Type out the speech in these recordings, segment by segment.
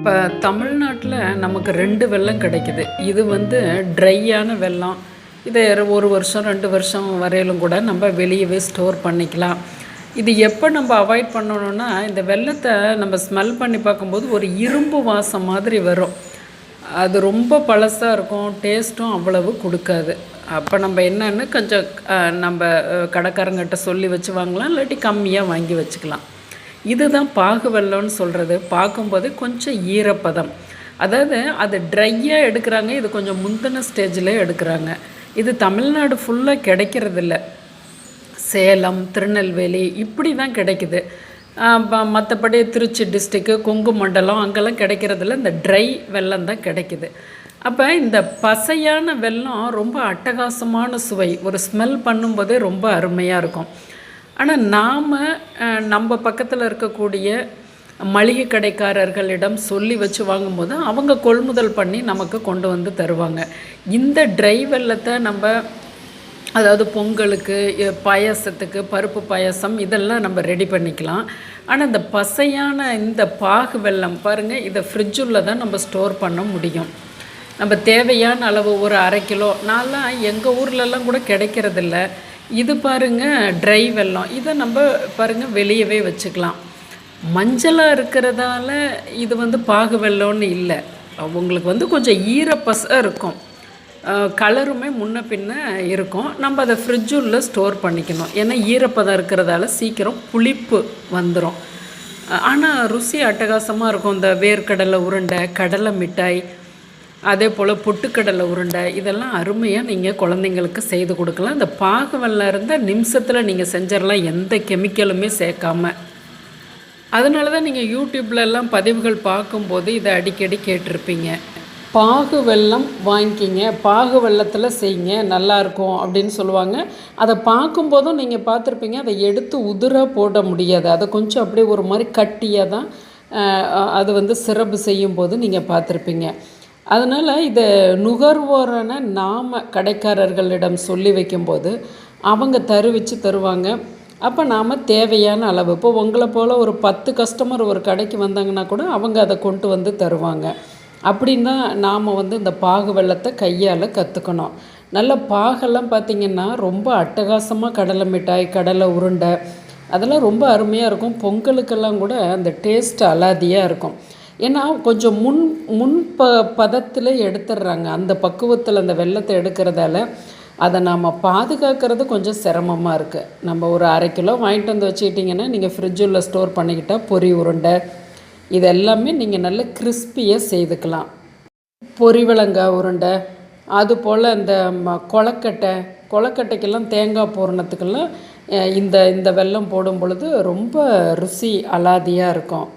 இப்போ தமிழ்நாட்டில் நமக்கு ரெண்டு வெல்லம் கிடைக்குது. இது வந்து ட்ரையான வெல்லம் இதை ஒரு வருஷம் ரெண்டு வருஷம் வரையிலும் கூட நம்ம வெளியவே ஸ்டோர் பண்ணிக்கலாம். இது எப்போ நம்ம அவாய்ட் பண்ணணும்னா இந்த வெல்லத்தை நம்ம ஸ்மெல் பண்ணி பார்க்கும்போது ஒரு இரும்பு வாசம் மாதிரி வரும். அது ரொம்ப பழசாக இருக்கும் டேஸ்ட்டும் அவ்வளவு கொடுக்காது. அப்போ நம்ம என்னென்னு கொஞ்சம் நம்ம கடைக்காரங்கிட்ட சொல்லி வச்சு வாங்கலாம் இல்லாட்டி கம்மியாக வாங்கி வச்சுக்கலாம். இதுதான் பாகு வெல்லம்னு சொல்கிறது பார்க்கும்போது கொஞ்சம் ஈரப்பதம். அதாவது அது ட்ரையாக எடுக்கிறாங்க இது கொஞ்சம் முந்தின ஸ்டேஜில் எடுக்கிறாங்க. இது தமிழ்நாடு ஃபுல்லாக கிடைக்கிறதில்ல. சேலம் திருநெல்வேலி இப்படி தான் கிடைக்குது மற்றபடி திருச்சி டிஸ்ட்ரிக்கு கொங்கு மண்டலம் அங்கெல்லாம் கிடைக்கிறதில்ல. இந்த ட்ரை வெல்லம் தான் கிடைக்குது. அப்போ இந்த பசையான வெல்லம் ரொம்ப அட்டகாசமான சுவை. ஒரு ஸ்மெல் பண்ணும்போதே ரொம்ப அருமையாக இருக்கும். ஆனால் நாம் நம்ம பக்கத்தில் இருக்கக்கூடிய மளிகை கடைக்காரர்களிடம் சொல்லி வச்சு வாங்கும்போது அவங்க கொள்முதல் பண்ணி நமக்கு கொண்டு வந்து தருவாங்க. இந்த ட்ரை வெல்லத்தை நம்ம அதாவது பொங்கலுக்கு பாயசத்துக்கு பாயாசத்துக்கு பருப்பு பாயாசம் இதெல்லாம் நம்ம ரெடி பண்ணிக்கலாம். ஆனால் இந்த பசையான இந்த பாகு வெல்லம் பாருங்கள் இதை ஃப்ரிட்ஜுள்ள தான் நம்ம ஸ்டோர் பண்ண முடியும். நம்ம தேவையான அளவு ஒரு அரை கிலோ நான்லாம் எங்கள் ஊர்லெல்லாம் கூட கிடைக்கிறதில்ல. இது பாருங்க ட்ரை வெல்லம் இதை நம்ம பாருங்கள் வெளியவே வச்சுக்கலாம். மஞ்சளாக இருக்கிறதால இது வந்து பாகு வெல்லம்னு இல்லை. உங்களுக்கு வந்து கொஞ்சம் ஈரப்பசாக இருக்கும். கலருமே முன்ன பின்ன இருக்கும். நம்ம அதை ஃப்ரிட்ஜுள்ள ஸ்டோர் பண்ணிக்கணும். ஏன்னா ஈரப்பதம் இருக்கிறதால சீக்கிரம் புளிப்பு வந்துடும் ஆனால் ருசி அட்டகாசமாக இருக்கும். இந்த வேர்க்கடலை உருண்டை கடலை மிட்டாய் அதே போல் பொட்டுக்கடலை உருண்டை இதெல்லாம் அருமையாக நீங்கள் குழந்தைங்களுக்கு செய்து கொடுக்கலாம். இந்த பாகவல்ல இருந்தால் நிமிஷத்தில் நீங்கள் செஞ்சிடலாம் எந்த கெமிக்கலுமே சேர்க்காம. அதனால தான் நீங்கள் யூடியூப்லலாம் பதிவுகள் பார்க்கும்போது இதை அடிக்கடி கேட்டிருப்பீங்க. பாகு வெல்லம் வாங்கிக்கிங்க பாகு வெல்லத்தில் செய்யுங்க நல்லாயிருக்கும் அப்படின்னு சொல்லுவாங்க. அதை பார்க்கும்போதும் நீங்கள் பார்த்துருப்பீங்க அதை எடுத்து உதிர போட முடியாது. அதை கொஞ்சம் அப்படியே ஒரு மாதிரி கட்டியாக தான் அது வந்து சிறப்பு செய்யும்போது நீங்கள் பார்த்துருப்பீங்க. அதனால் இதை நுகர்வோரான நாம் கடைக்காரர்களிடம் சொல்லி வைக்கும்போது அவங்க தருவிச்சு தருவாங்க. அப்போ நாம் தேவையான அளவு இப்போ உங்களை போல் ஒரு பத்து கஸ்டமர் ஒரு கடைக்கு வந்தாங்கன்னா கூட அவங்க அதை கொண்டு வந்து தருவாங்க. அப்படின் தான் நாம் வந்து இந்த பாகு வெள்ளத்தை கையால் கற்றுக்கணும் நல்ல பாகெல்லாம் பார்த்திங்கன்னா ரொம்ப அட்டகாசமாக கடலை மிட்டாய் கடலை உருண்டை அதெல்லாம் ரொம்ப அருமையாக இருக்கும். பொங்கலுக்கெல்லாம் கூட அந்த டேஸ்ட் அலாதியாக இருக்கும். ஏன்னா கொஞ்சம் முன் முன் ப பதத்தில் எடுத்துடுறாங்க. அந்த பக்குவத்தில் அந்த வெள்ளத்தை எடுக்கிறதால அதை நாம் பாதுகாக்கிறது கொஞ்சம் சிரமமாக இருக்குது நம்ம ஒரு அரை கிலோ வாங்கிட்டு வந்து வச்சுக்கிட்டிங்கன்னா நீங்கள் ஃப்ரிட்ஜுள்ள ஸ்டோர் பண்ணிக்கிட்டால் பொரி உருண்டை இது எல்லாமே நீங்கள் நல்ல கிறிஸ்பியாக செய்துக்கலாம். பொரிவிளங்காய் உருண்டை அது போல் இந்த ம கொழக்கட்டை தேங்காய் பூரணத்துக்கெல்லாம் இந்த இந்த வெல்லம் போடும் பொழுது ரொம்ப ருசி அலாதியாக இருக்கும்.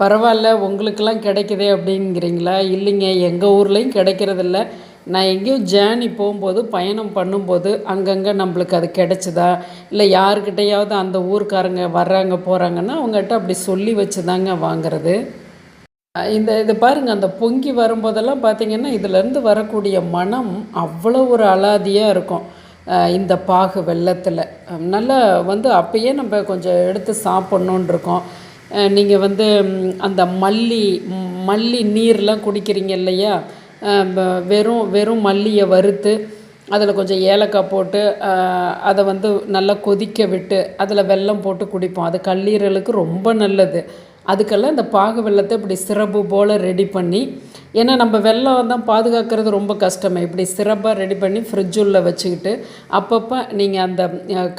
பரவாயில்ல உங்களுக்கெல்லாம் கிடைக்குதே அப்படிங்கிறீங்களா? இல்லைங்க எங்கள் ஊர்லேயும் கிடைக்கிறதில்ல. நான் எங்கேயும் ஜேர்னி போகும்போது பயணம் பண்ணும்போது அங்கங்கே நம்மளுக்கு அது கிடைச்சதா? இல்லை யாருக்கிட்டையாவது அந்த ஊருக்காரங்க வர்றாங்க போகிறாங்கன்னா அவங்ககிட்ட அப்படி சொல்லி வச்சு தாங்க வாங்குறது. இந்த இது பாருங்கள் அந்த பொங்கி வரும்போதெல்லாம் பார்த்திங்கன்னா இதுலேருந்து வரக்கூடிய மனம் அவ்வளோ ஒரு அலாதியாக இருக்கும். இந்த பாகு வெள்ளத்தில். நல்லா வந்து அப்பயே நம்ம கொஞ்சம் எடுத்து சாப்பிட்ணுன்னு இருக்கோம். நீங்கள் வந்து அந்த மல்லி மல்லி நீர்லாம் குடிக்கிறீங்க இல்லையா? வெறும் வெறும் மல்லியை வறுத்து அதில் கொஞ்சம் ஏலக்காய் போட்டு அதை வந்து நல்லா கொதிக்க விட்டு அதில் வெல்லம் போட்டு குடிப்போம். அது கல்லீரலுக்கு ரொம்ப நல்லது. அதுக்கெல்லாம் இந்த பாகு வெல்லத்தை இப்படி சிறப்பு போல் ரெடி பண்ணி ஏன்னா நம்ம வெள்ளம் தான் பாதுகாக்கிறது ரொம்ப கஷ்டமே. இப்படி சிறப்பாக ரெடி பண்ணி ஃப்ரிட்ஜுள்ள வச்சுக்கிட்டு அப்பப்போ நீங்கள் அந்த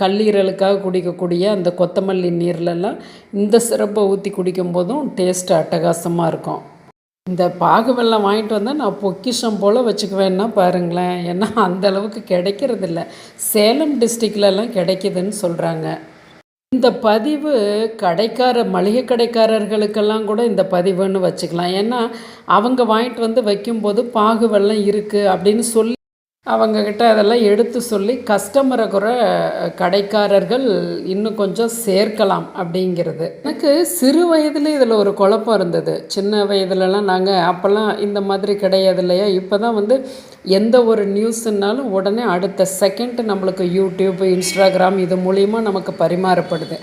கல்லீரலுக்காக குடிக்கக்கூடிய அந்த கொத்தமல்லி நீர்லெல்லாம் இந்த சிறப்பை ஊற்றி குடிக்கும் போதும் டேஸ்ட் அட்டகாசமாக இருக்கும். இந்த பாகு வெல்லம் வாங்கிட்டு வந்தால் நான் பொக்கிஷம் போல் வச்சுக்குவேன்னா பாருங்களேன். ஏன்னா அந்த அளவுக்கு கிடைக்கிறதில்ல. சேலம் டிஸ்ட்ரிக்ட்லலாம் கிடைக்குதுன்னு சொல்கிறாங்க இந்த பதிவு கடைக்கார மளிகை கடைக்காரர்களுக்கெல்லாம் கூட இந்த பதிவுன்னு வச்சுக்கலாம். ஏன்னா அவங்க வாங்கிட்டு வந்து வைக்கும்போது பாகுவெல்லாம் இருக்குது அப்படின்னு சொல்லி அவங்கக்கிட்ட அதெல்லாம் எடுத்து சொல்லி கஸ்டமரை குறை கடைக்காரர்கள் இன்னும் கொஞ்சம் சேர்க்கலாம் அப்படிங்கிறது. எனக்கு சிறு வயதில் இதில் ஒரு குழப்பம் இருந்தது. சின்ன வயதுலலாம் நாங்கள் அப்போல்லாம் இந்த மாதிரி கிடையாது இல்லையா? இப்போ தான் வந்து எந்த ஒரு நியூஸுன்னாலும் உடனே அடுத்த செகண்ட் நம்மளுக்கு யூடியூப் இன்ஸ்டாகிராம் இது மூலிமா நமக்கு பரிமாறப்படுது.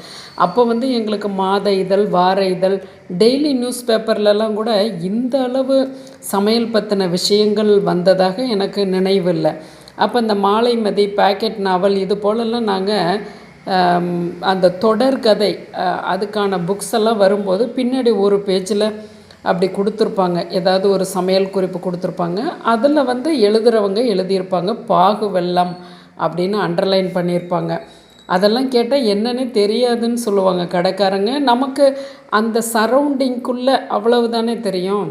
அப்போ வந்து எங்களுக்கு மாத இதழ் வார இதழ் டெய்லி நியூஸ் பேப்பர்லலாம் கூட இந்த அளவு சமையல் பற்றின விஷயங்கள் வந்ததாக எனக்கு நினைவில்லை. அப்போ இந்த மாலை மதி பேக்கெட் நாவல் இது போலெல்லாம் நாங்கள் அந்த தொடர்கதை கதை அதுக்கான புக்ஸ் எல்லாம் வரும்போது பின்னாடி ஒரு பேஜில் அப்படி கொடுத்துருப்பாங்க. ஏதாவது ஒரு சமையல் குறிப்பு கொடுத்துருப்பாங்க. அதில் வந்து எழுதுகிறவங்க எழுதியிருப்பாங்க. பாகு வெள்ளம் அப்படின்னு அண்டர்லைன் பண்ணியிருப்பாங்க. அதெல்லாம் கேட்டால் என்னன்னு தெரியாதுன்னு சொல்லுவாங்க கடைக்காரங்க. நமக்கு அந்த சரௌண்டிங்குள்ளே அவ்வளவு தானே தெரியும்.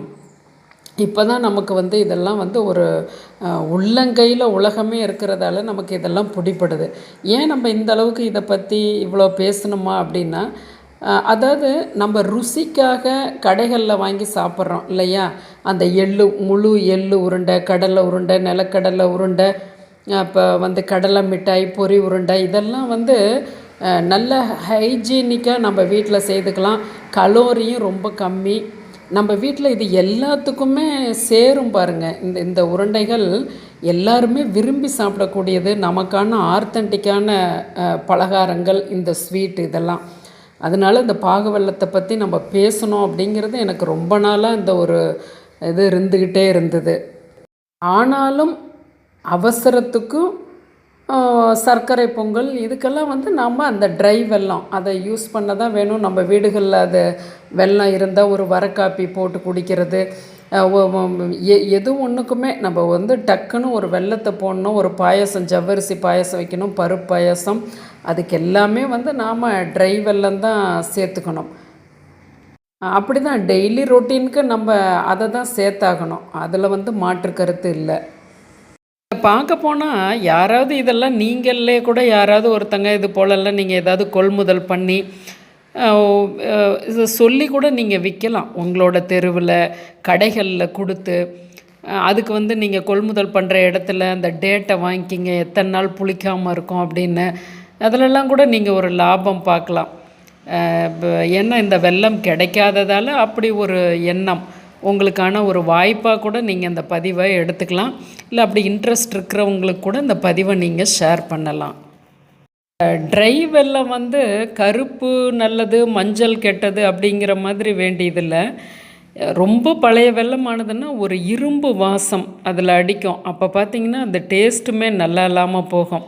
இப்போ தான் நமக்கு வந்து இதெல்லாம் வந்து ஒரு உள்ளங்கையில் உலகமே இருக்கிறதால நமக்கு இதெல்லாம் பிடிப்படுது ஏன் நம்ம இந்த அளவுக்கு இதை பற்றி இவ்வளோ பேசணுமா அப்படின்னா அதாவது நம்ம ருசிக்காக கடைகளில் வாங்கி சாப்பிட்றோம் இல்லையா? அந்த எள்ளு முழு எள்ளு உருண்டை கடலை உருண்டை நிலக்கடலை உருண்டை அப்போ வந்து கடலை மிட்டாய் பொரி உருண்டை இதெல்லாம் வந்து நல்ல ஹைஜீனிக்காக நம்ம வீட்டில் செய்துக்கலாம். கலோரியும் ரொம்ப கம்மி. நம்ம வீட்டில் இது எல்லாத்துக்குமே சேரும் பாருங்கள் இந்த இந்த உருண்டைகள் எல்லாருமே விரும்பி சாப்பிடக்கூடியது. நமக்கான ஆர்த்தன்டிக்கான பலகாரங்கள் இந்த ஸ்வீட் இதெல்லாம். அதனால இந்த பாகு வெள்ளத்தை பற்றி நம்ம பேசணும் அப்படிங்கிறது எனக்கு ரொம்ப நாளாக இந்த ஒரு இது இருந்துக்கிட்டே இருந்தது. ஆனாலும் அவசரத்துக்கும் சர்க்கரை பொங்கல் இதுக்கெல்லாம் வந்து நம்ம அந்த ட்ரை வெல்லம் அதை யூஸ் பண்ண தான் வேணும். நம்ம வீடுகளில் அது வெல்லம் இருந்தால் ஒரு வரக்காப்பி போட்டு குடிக்கிறது. எது ஒன்றுக்குமே நம்ம வந்து டக்குன்னு ஒரு வெல்லத்தை போடணும் ஒரு பாயசம் ஜவ்வரிசி பாயசம் வைக்கணும் பருப்பு பாயசம் அதுக்கு எல்லாமே வந்து நாம் ட்ரை வெல்லம் தான் சேர்த்துக்கணும். அப்படி தான் டெய்லி ரொட்டீனுக்கு நம்ம அதை தான் சேர்த்தாகணும். அதில் வந்து மாற்று கருத்து இல்லை. பார்க்க போனால் யாராவது இதெல்லாம் நீங்களே கூட யாராவது ஒருத்தங்க இது போலெல்லாம் நீங்கள் ஏதாவது கொள்முதல் பண்ணி இதை சொல்லி கூட நீங்கள் விற்கலாம் உங்களோட தெருவில் கடைகளில் கொடுத்து அதுக்கு வந்து நீங்கள் கொள்முதல் பண்ணுற இடத்துல அந்த டேட்டை வாங்கிக்கிங்க எத்தனை நாள் புளிக்காமல் இருக்கும் அப்படின்னு. அதிலெல்லாம் கூட நீங்கள் ஒரு லாபம் பார்க்கலாம். ஏன்னா இந்த வெள்ளம் கிடைக்காததால் அப்படி ஒரு எண்ணம். உங்களுக்கான ஒரு வாய்ப்பாக கூட நீங்கள் இந்த பதிவை எடுத்துக்கலாம். இல்லை அப்படி இன்ட்ரெஸ்ட் இருக்கிறவங்களுக்கு கூட இந்த பதிவை நீங்கள் ஷேர் பண்ணலாம். ட்ரை வெல்லம் வந்து கருப்பு நல்லது மஞ்சள் கெட்டது அப்படிங்கிற மாதிரி வேண்டியதில்லை. ரொம்ப பழைய வெல்லமானதுன்னா ஒரு இரும்பு வாசம் அதில் அடிக்கும். அப்போ பார்த்தீங்கன்னா அந்த டேஸ்ட்டுமே நல்லா இல்லாமல் போகும்.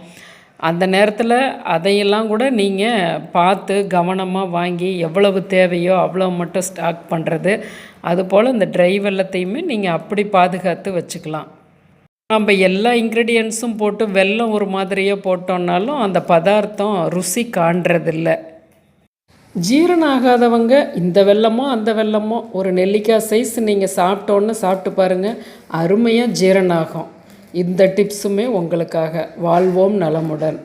அந்த நேரத்தில் அதையெல்லாம் கூட நீங்கள் பார்த்து கவனமாக வாங்கி எவ்வளவு தேவையோ அவ்வளோ மட்டும் ஸ்டாக் பண்ணுறது. அதுபோல் இந்த ட்ரை வெல்லத்தையுமே நீங்கள் அப்படி பாதுகாத்து வச்சுக்கலாம். நம்ம எல்லா இன்க்ரீடியன்ஸும் போட்டு வெல்லம் ஒரு மாதிரியே போட்டோம்னாலும் அந்த பதார்த்தம் ருசி காண்றதில்ல. ஜீரணம் ஆகாதவங்க இந்த வெல்லமோ அந்த வெல்லமோ ஒரு நெல்லிக்காய் சைஸ் நீங்கள் சாப்பிட்டோன்னு சாப்பிட்டு பாருங்கள் அருமையாக ஜீரணம் ஆகும் இந்த டிப்ஸுமே உங்களுக்காக. வாழ்வோம் நலமுடன்.